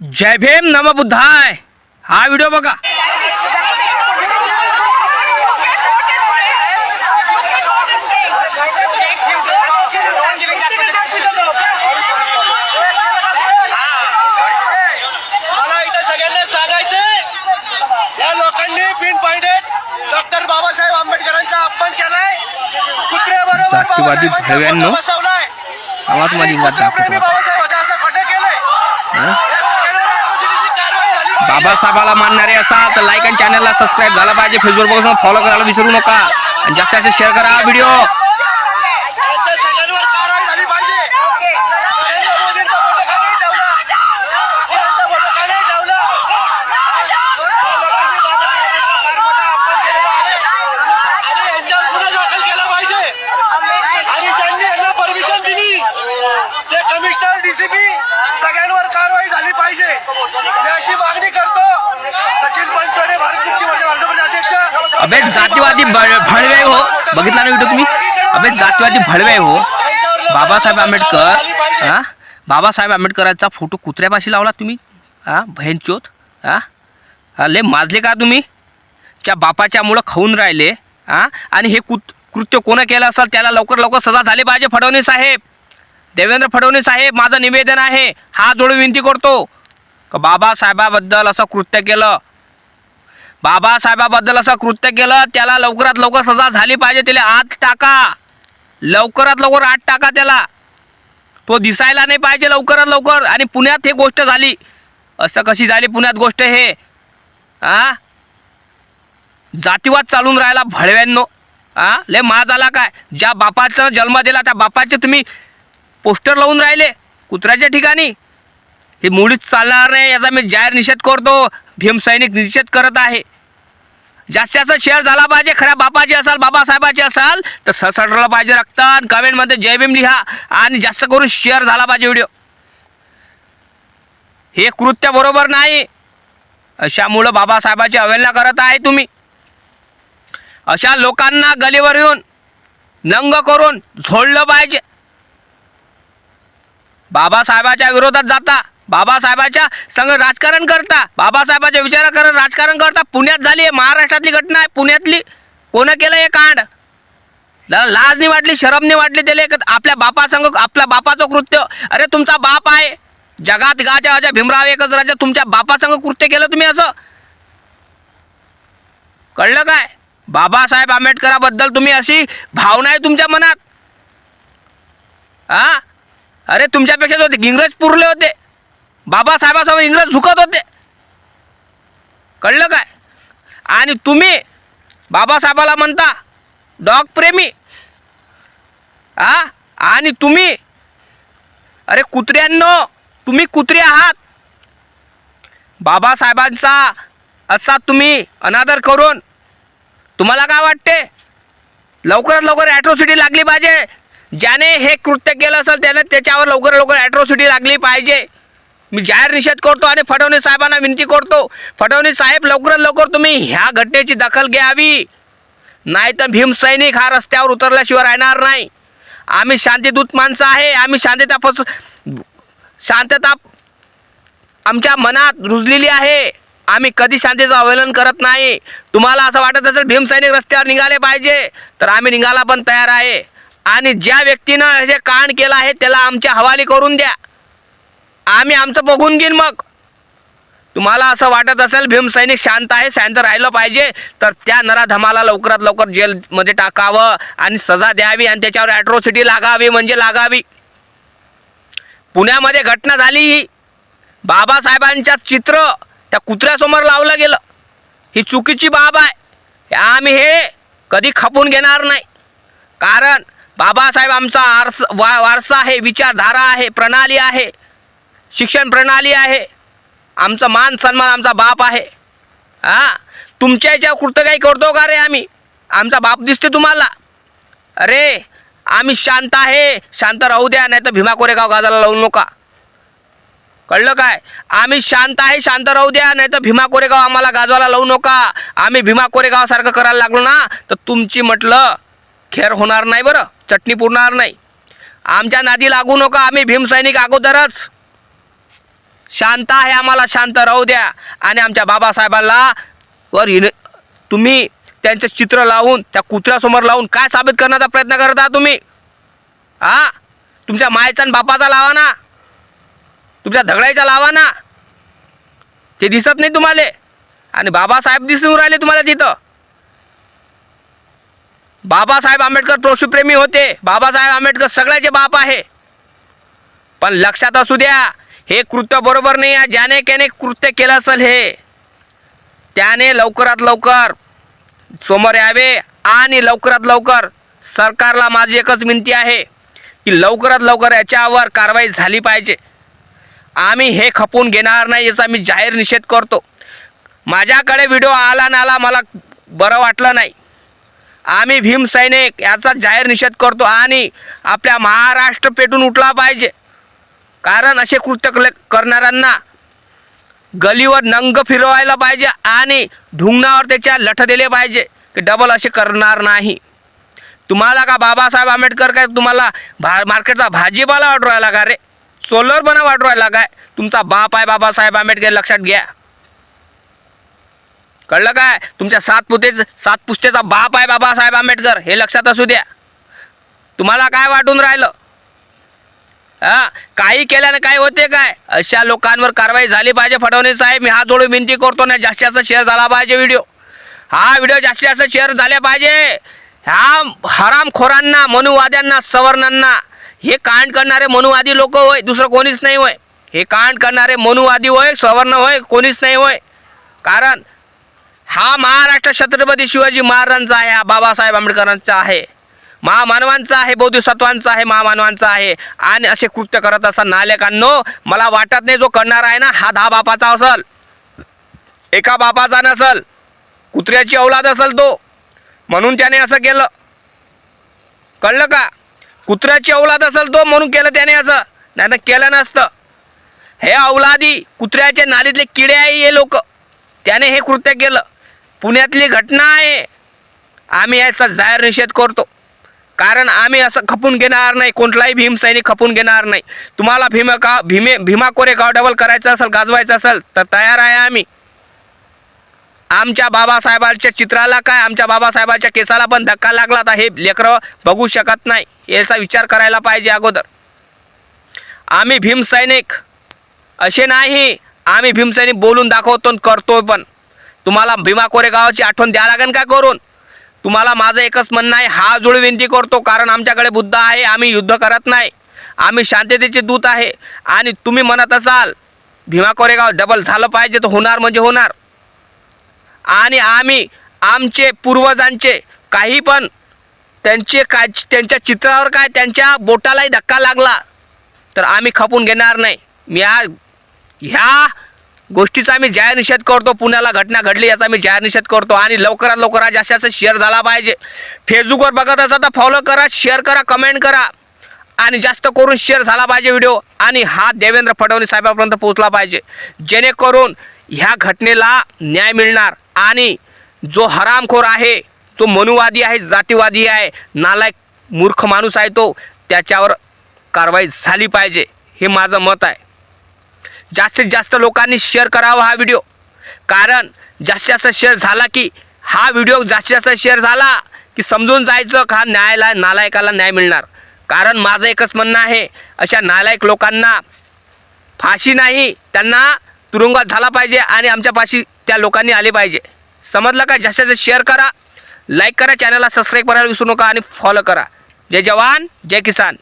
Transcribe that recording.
जय भीम नम बुद्धाय. हा व्हिडिओ बघा. मला इथं सगळ्यांना सांगायचंय या लोकांनी पिन पॉइंटेड डॉक्टर बाबासाहेब आंबेडकरांचा अपमान केलाय. कुत्र्याबरोबर जातीवादी बसवलाय. आम्हा तुम्हाला इंगात दाखवतो कुत्रेप्रेमी आता. बाबासाहेब होते असं खोटं केलंय हं? या सगळ्यांना atrocity ची कारवाई झाली पाहिजे. बाबासाहेबाला मानणारे असाल तर लाईक आणि चॅनलला सबस्क्राईब झाला पाहिजे. फेसबुक फॉलो करायला विसरू नका. आणि जास्तीत जास्त शेअर करा व्हिडिओ यांच्या सगळ्यांवर कारवाई झाली पाहिजे नरेंद्र मोदींचा फोटो का नाही ठेवला? मोदींचा फोटो का नाही ठेवला? या लोकांनी बाबासाहेबांचा फार मोठा अपमान केलेला आहे. आणि यांच्यावर गुन्हा दाखल केला पाहिजे आणि ज्यांनी यांना परमिशन दिली ते कमिशनर सगळ्यांवर कारवाई झाली पाहिजे. मी अशी मागणी करतो. सचिन बनसोडे भारत मुक्ती मोर्चा भाजपचे अध्यक्ष. अबे जातीवादी भ- भडवे हो. बघितला ना व्हिडिओ तुम्ही? अबे जातीवादी भळवे हो. बाबासाहेब आंबेडकर हा? बाबासाहेब आंबेडकरांचा फोटो कुत्र्यापाशी लावला तुम्ही? हा? भयंचोत हा? हा, लय माजले का तुम्ही? त्या बापाच्या मुळं खाऊन राहिले. हा? आणि हे कुत कृत्य कोणं केलं असेल? त्याला लवकर लवकर सजा झाली पाहिजे फडणवीस साहेब. देवेंद्र फडणवीस साहेब माझं निवेदन आहे हा जोडून विनंती करतो. का बाबासाहेबाबद्दल असं कृत्य केलं. बाबासाहेबाबद्दल असं कृत्य केलं त्याला लवकरात लवकर सजा झाली पाहिजे त्याला आत टाका. लवकरात लवकर आत टाका त्याला. तो दिसायला नाही पाहिजे लवकरात लवकर आणि पुण्यात हे गोष्ट झाली. असं कशी झाली पुण्यात गोष्ट हे? आ? जातीवाद चालून राहिला भळव्यांनो. आ? लय मा झाला काय? ज्या बापाचा जन्म दिला त्या बापाचे तुम्ही पोस्टर लावून राहिले कुत्र्याच्या ठिकाणी. हे मुळीच चालणार नाही याचा मी जाहीर निषेध करतो. भीमसैनिक निषेध करत आहे. जास्तीत जास्त शेअर झाला पाहिजे खऱ्या बापाचे असाल बाबासाहेबाचे असाल तर ससडला पाहिजे रक्त आणि कमेंटमध्ये जय भीम लिहा आणि जास्त करून शेअर झाला पाहिजे व्हिडिओ. हे कृत्य बरोबर नाही. अशामुळं बाबासाहेबाची अवहेलना करत आहे तुम्ही. अशा लोकांना गलीवर येऊन नंग करून झोडलं पाहिजे. बाबासाहेबाच्या विरोधात जाता बाबासाहेबाच्या संग राजकारण करता बाबासाहेबाच्या विचारा करत राजकारण करता. पुण्यात झाली आहे महाराष्ट्रातली घटना आहे पुण्यातली कोणं केलं हे कांड? जरा लाज नाही वाटली शरम नाही वाटली त्याला एक आपल्या बापासंग आपल्या बापाचं कृत्य. अरे तुमचा बाप आहे. जगात गाच्या राजा भीमराव एकच राजा तुमच्या बापासंग कृत्य केलं तुम्ही असं? कळलं काय? बाबासाहेब आंबेडकराबद्दल तुम्ही अशी भावना आहे तुमच्या मनात? हा अरे तुमच्यापेक्षा होते इंग्रज पुरले होते. बाबासाहेबासमोर इंग्रज झुकत होते. कळलं काय? आणि तुम्ही बाबासाहेबाला म्हणता डॉग प्रेमी. हा आणि तुम्ही अरे कुत्र्यांनो तुम्ही कुत्रे आहात. बाबासाहेबांचा असा तुम्ही अनादर करून तुम्हाला काय वाटते? लवकरात लवकर ॲट्रॉसिटी लागली पाहिजे. ज्याने हे कृत्य केलं असेल त्याने त्याच्यावर लवकर लवकर ॲट्रॉसिटी लागली पाहिजे. मी जाहीर निषेध करतो आणि फडणवीस साहेबांना विनंती करतो फडणवीस साहेब लवकरात लवकर तुम्ही ह्या घटनेची दखल घ्यावी. नाही तर भीमसैनिक हा रस्त्यावर उतरल्याशिवाय राहणार नाही. आम्ही शांतीदूत माणसं आहे आम्ही शांतता फस शांतता आमच्या मनात रुजलेली आहे. आम्ही कधी शांतीचं अवहेलन करत नाही. तुम्हाला असं वाटत असेल भीमसैनिक रस्त्यावर निघाले पाहिजे तर आम्ही निघायला पण तयार आहे. आणि ज्या व्यक्तीनं हे कांड केलं आहे त्याला आमच्या हवाली करून द्या. आम्ही आमचं बघून घेईन मग. तुम्हाला असं वाटत असेल भीमसैनिक शांत आहे शांत राहिलं पाहिजे तर त्या नराधमाला लवकरात लवकर जेलमध्ये टाकावं आणि सजा द्यावी आणि त्याच्यावर ॲट्रॉसिटी लागावी म्हणजे लागावी. पुण्यामध्ये घटना झाली ही. बाबासाहेबांच्या चित्र त्या कुत्र्यासमोर लावलं गेलं. ही चुकीची बाब आहे. आम्ही हे कधी खपून घेणार नाही. कारण बाबासाहेब आमचा आरस वा वारसा आहे विचारधारा आहे प्रणाली आहे शिक्षण प्रणाली आहे. आमचा मान सन्मान आमचा बाप आहे. हां तुमच्या याच्या कृत्य काही करतो का रे आम्ही? आमचा बाप दिसते तुम्हाला. अरे आम्ही शांत आहे. शांत राहू द्या नाही तर भीमा कोरेगाव गाजाला लावू नका. कळलं काय? आम्ही शांत आहे शांत राहू द्या नाही तर भीमा कोरेगाव आम्हाला गाजवायला लावू नका. आम्ही भीमा कोरेगावसारखं करायला लागलो ना तर तुमची म्हटलं खेर होणार नाही बरं. चटणी पुरणार नाही. आमच्या नादी लागू नका आम्ही भीमसैनिक अगोदरच. शांत आहे आम्हाला शांत राहू द्या. आणि आमच्या बाबासाहेबांना वर इन तुम्ही त्यांचं चित्र लावून त्या कुत्र्यासमोर लावून काय साबित करण्याचा प्रयत्न करत आहात तुम्ही? हा तुमच्या मायचा आणि बापाचा लावा ना. तुमच्या धगडायचा लावा ना. ते दिसत नाही तुम्हाला. आणि बाबासाहेब दिसून राहिले तुम्हाला तिथं. बाबासाहेब आंबेडकर पशुप्रेमी होते. बाबासाहेब आंबेडकर सगळ्याचे बाप आहे. पण लक्षात असू द्या हे कृत्य बरोबर नाही आहे. ज्याने त्याने कृत्य केलं असेल हे त्याने लवकरात लवकर समोर यावे आणि लवकरात लवकर सरकारला माझी एकच विनंती आहे की लवकरात लवकर याच्यावर कारवाई झाली पाहिजे. आम्ही हे खपून घेणार नाही याचा मी जाहीर निषेध करतो. माझ्याकडे व्हिडिओ आला ना आला मला बरं वाटलं नाही. आम्ही भीम सैनिक याचा जाहीर निषेध करतो आणि आपल्या महाराष्ट्र पेटून उठला पाहिजे. कारण असे कृत्य करणाऱ्यांना गलीवर नंग फिरवायला पाहिजे आणि ढुंगणावर त्याच्या लठ दिले पाहिजे की डबल असे करणार नाही. तुम्हाला का बाबासाहेब आंबेडकर काय तुम्हाला भा मार्केटचा भाजीपाला वाटवायला का रे? सोलर बना राहिला काय? तुमचा बाप आहे बाबासाहेब आंबेडकर लक्षात घ्या. कळलं काय? तुमच्या सात पुतेच सात पुस्तेचा बाप आहे बाबासाहेब आंबेडकर. हे लक्षात असू द्या. तुम्हाला काय वाटून राहिलं? हा? काही केल्याने काय होते काय? अशा लोकांवर कारवाई झाली पाहिजे फडणवीस साहेब. मी हा जोडून विनंती करतो ना जास्तीत जास्त शेअर झाला पाहिजे व्हिडिओ हा व्हिडिओ जास्तीत जास्त शेअर झाले पाहिजे. ह्या हरामखोरांना मनुवाद्यांना सवर्णांना हे कांड करणारे मनुवादी लोक होय दुसरं कोणीच नाही होय. हे कांड करणारे मनुवादी होय सवर्ण होय कोणीच नाही होय. कारण हा महाराष्ट्र छत्रपती शिवाजी महाराजांचा आहे हा बाबासाहेब आंबेडकरांचा आहे. महामानवांचा आहे बौद्धिसत्वांचा आहे महामानवांचा आहे. आणि असे कृत्य करत असा नालेकांनो मला वाटत नाही जो करणार आहे ना हा दहा बापाचा असल. एका बापाचा नसल. कुत्र्याची औलाद असल तो. म्हणून त्याने असं केलं. कळलं का? कुत्र्याची औलाद असेल तो म्हणून केलं त्याने असं. नाही तर केलं नसतं. हे औलादी कुत्र्याच्या नालीतले किडे आहे हे लोक. त्याने हे कृत्य केलं. पुण्यातली घटना आहे. आम्ही याचा जाहीर निषेध करतो. कारण आम्ही असं खपून घेणार नाही कोणताही भीमसैनिक खपून घेणार नाही. तुम्हाला भीमा का भीमे भीमा कोरेगाव डबल करायचं असेल गाजवायचं असेल तर तयार आहे आम्ही. आमच्या बाबासाहेबांच्या चित्राला काय आमच्या बाबासाहेबांच्या केसाला पण धक्का लागला तर हे लेकरं बघू शकत नाही. याचा विचार करायला पाहिजे अगोदर. आम्ही भीमसैनिक असे नाही. आम्ही भीमसैनिक बोलून दाखवतो आणि करतो पण. तुम्हाला भीमा कोरेगावाची आठवण द्या लागेल का करून? तुम्हाला माझं एकच म्हणणं आहे हा जुळ विनंती करतो कारण आमच्याकडे बुद्ध आहे आम्ही युद्ध करत नाही. आम्ही शांततेचे दूत आहे. आणि तुम्ही म्हणत असाल भीमा कोरेगाव डबल झालं पाहिजे तर होणार म्हणजे होणार. आणि आम्ही आमचे पूर्वजांचे काही पण त्यांचे काय त्यांच्या चित्रावर काय त्यांच्या बोटालाही धक्का लागला तर आम्ही खपून घेणार नाही. मी या ह्या गोष्टीचा आम्ही जाहीर निषेध करतो पुण्याला घटना घडली याचा मी जाहीर निषेध करतो आणि लवकरात लवकर आज जास्त शेअर झाला पाहिजे. फेसबुकवर बघत असाल तर फॉलो करा शेअर करा कमेंट करा. आणि जास्त करून शेअर झाला पाहिजे व्हिडिओ आणि हा देवेंद्र फडणवीस साहेबापर्यंत पोहोचला पाहिजे. जेणेकरून ह्या घटनेला न्याय मिळणार आणि जो हरामखोर आहे तो मनुवादी आहे जातीवादी आहे नालायक मूर्ख माणूस आहे तो त्याच्यावर कारवाई झाली पाहिजे हे माझं मत आहे. जास्तीत जास्त लोकांनी शेअर करावा हा व्हिडिओ कारण जास्तीत जास्त शेअर झाला की हा व्हिडिओ जास्तीत जास्त शेअर झाला की समजून जायचं का न्यायाला नालायकाला न्याय मिळणार. कारण माझं एकच म्हणणं आहे अशा नालायक लोकांना फाशी नाही त्यांना तुरुंगात झाला पाहिजे आणि आमच्या पाशी त्या लोकांनी आले पाहिजे. समजलं का? जास्तीत जास्त शेअर करा लाईक करा चॅनलला सबस्क्राईब करायला विसरू नका आणि फॉलो करा. जय जवान जय किसान.